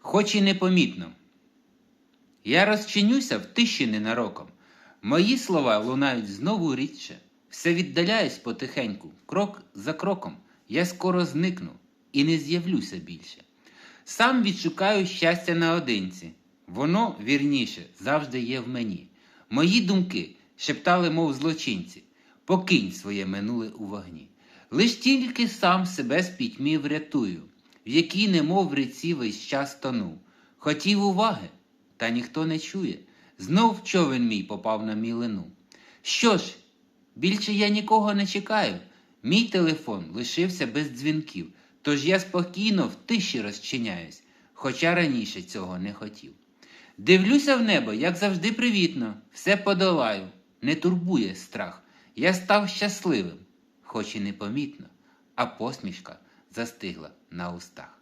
хоч і непомітно. Я розчинюся в тиші ненароком. Мої слова лунають знову рідше. Все віддаляюсь потихеньку, крок за кроком. Я скоро зникну і не з'явлюся більше. Сам відшукаю щастя наодинці. Воно, вірніше, завжди є в мені. Мої думки шептали, мов злочинці, покинь своє минуле у вогні. Лиш тільки сам себе з пітьмі врятую, в якій немов в ріці весь час тону. Хотів уваги, та ніхто не чує. Знов човен мій попав на мілину. Що ж, більше я нікого не чекаю. Мій телефон лишився без дзвінків, тож я спокійно в тиші розчиняюсь, хоча раніше цього не хотів. Дивлюся в небо, як завжди привітно, все подолаю, не турбує страх. Я став щасливим, хоч і непомітно, а посмішка застигла на устах.